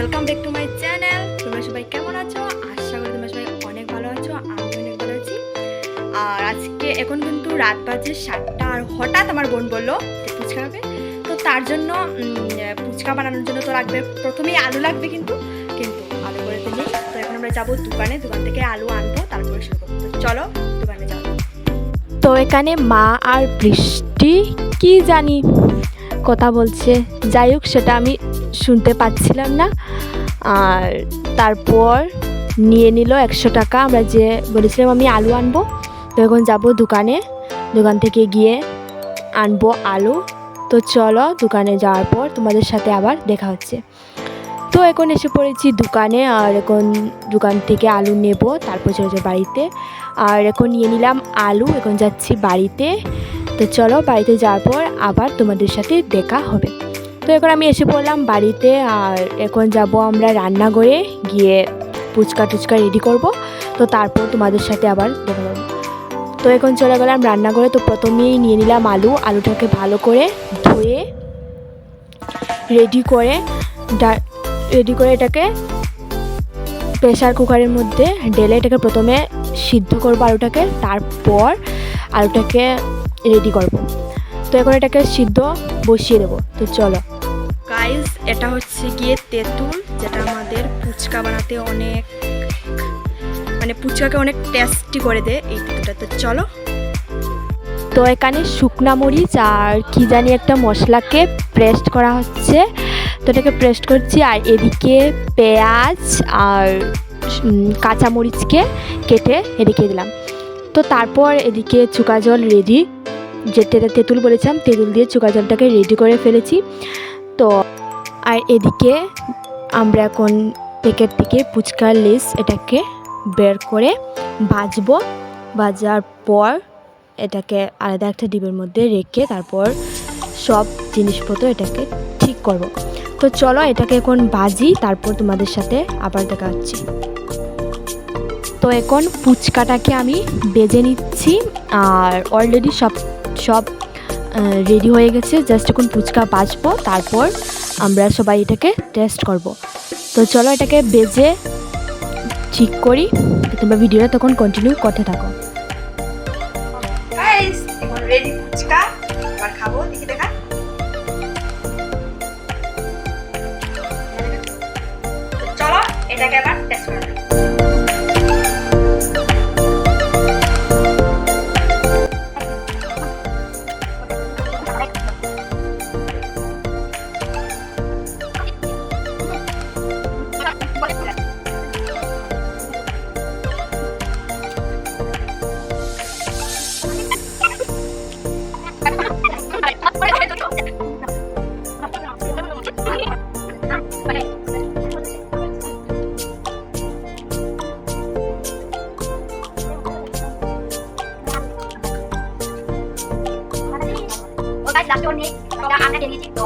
Welcome back to my channel তোমরা সবাই কেমন আছো? আশা করি তোমরা সবাই অনেক ভালো আছো আমি অনেক ভালো আছি। আর আজকে এখন কিন্তু রাত বাজে সাতটা আর হঠাৎ আমার বোন বলল ফুচকা খাবে। তো তার জন্য ফুচকা বানানোর জন্য তো লাগবে, প্রথমেই আলু লাগবে কিন্তু কিন্তু আলু করে দিলে তো এখন আমরা যাব দোকানে, দোকান থেকে আলু আনব, তারপরে শুরু করব। চলো, দোকানে যাব তো এখানে মা আর বৃষ্টি, কি জানি, কথা বলছে। যাই হোক, সেটা আমি শুনতে পাচ্ছিলাম না। আর তারপর নিয়ে নিল একশো টাকা। আমরা যে বলেছিলাম আমি আলু আনব, তো এখন যাব দোকানে। দোকান থেকে গিয়ে আনব আলু। তো চলো দোকানে যাওয়ার পর তোমাদের সাথে আবার দেখা হচ্ছে। তো এখন এসে পড়েছি দোকানে, আর এখন দোকান থেকে আলু নেব, তারপর চলে যাব বাড়িতে। আর এখন নিয়ে নিলাম আলু, এখন যাচ্ছি বাড়িতে। তো চলো বাড়িতে যাওয়ার পর আবার তোমাদের সাথে দেখা হবে। তো এখন আমি এসে পড়লাম বাড়িতে আর এখন যাব আমরা রান্নাঘরে গিয়ে ফুচকা টুচকা রেডি করব। তো তারপর তোমাদের সাথে আবার দেখা তো এখন চলে গেলাম রান্নাঘরে। তো প্রথমেই নিয়ে নিলাম আলু। আলুটাকে ভালো করে ধুয়ে রেডি করে রেডি করে এটাকে প্রেসার কুকারের মধ্যে ঢেলে এটাকে প্রথমে সিদ্ধ করব আলুটাকে। তারপর আলুটাকে রেডি করব। তো এখন এটাকে সিদ্ধ বসিয়ে দেবো। তো চলো। গাইস এটা হচ্ছে গিয়ে তেঁতুল যেটা আমাদের ফুচকা বানাতে অনেক মানে ফুচকাকে অনেক টেস্টি করে দেয় এই তেঁতুলটা। তো চলো। তো এখানে শুকনা মরিচ আর কি জানি একটা মশলাকে প্রেস্ট করা হচ্ছে। তো এটাকে প্রেস্ট করছি আর এদিকে পেঁয়াজ আর উম, কাঁচা মরিচকে কেটে এদিকে দিলাম। তো তারপর এদিকে চুকা জল রেডি যেটা তেঁতুল বলেছিলাম, তেঁতুল দিয়ে চুকা জলটাকে রেডি করে ফেলেছি। তো, আর এদিকে আমরা এখন প্যাকেট থেকে ফুচকার লেস এটাকে বের করে ভাজবো। ভাজার পর এটাকে আলাদা একটা ডিবের মধ্যে রেখে তারপর সব জিনিসপত্র এটাকে ঠিক করব। তো চলো এটাকে এখন বাজি তারপর তোমাদের সাথে আবার দেখা হচ্ছে। তো এখন ফুচকাটাকে আমি বেজে নিচ্ছি, আর অলরেডি সব সব রেডি হয়ে গেছে। জাস্ট এখন ফুচকা বাজবো, তারপর আমরা সবাই এটাকে টেস্ট করব। তো চলো এটাকে বেজে ঠিক করি। তোমরা ভিডিওটা তখন কন্টিনিউ করতে থাকো। এটাকে এবার টেস্ট করা গাইস লাস্টে ওর নেই আমরা নিয়ে নিয়েছি তো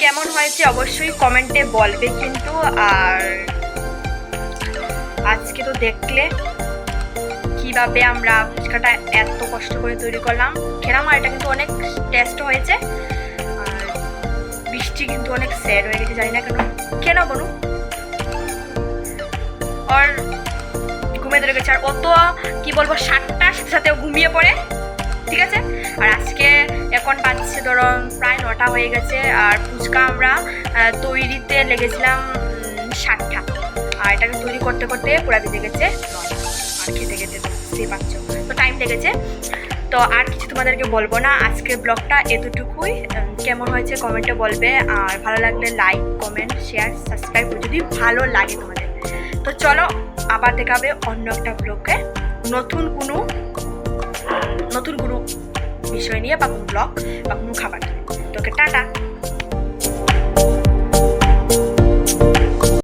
কেমন হয়েছে অবশ্যই কমেন্টে বলবে কিন্তু, আর আজকে তো দেখলে কীভাবে আমরা ফুচকাটা এত কষ্ট করে তৈরি করলাম। খেলাম আর এটা কিন্তু অনেক টেস্ট হয়েছে, আর বৃষ্টি কিন্তু অনেক স্যাড হয়ে গেছে, জানি না কেন। কেন বলুন আর ঘুমিয়ে ধরে গেছে, আর অত কি বলব, সাতটার সাথে ঘুমিয়ে পড়ে, ঠিক আছে? আর আজকে এখন বাজছে ধরো প্রায় নটা হয়ে গেছে, আর ফুচকা আমরা তৈরিতে লেগেছিলাম সাতটা। আর এটাকে তৈরি করতে করতে পুরা বেজে গেছে আর খেতে খেতে সেই পাচ্ছ তো টাইম লেগেছে। তো আর কিছু তোমাদেরকে বলব না। আজকের ব্লগটা এতটুকুই। কেমন হয়েছে কমেন্টে বলবে। আর ভালো লাগলে লাইক কমেন্ট শেয়ার সাবস্ক্রাইব যদি ভালো লাগে তোমাদের। তো চলো, আবার দেখাবে অন্য একটা ব্লগে নতুন কোনো নতুন নিয়ে বা কোনো ব্লগ কোনো খাবার। তোকে টাটা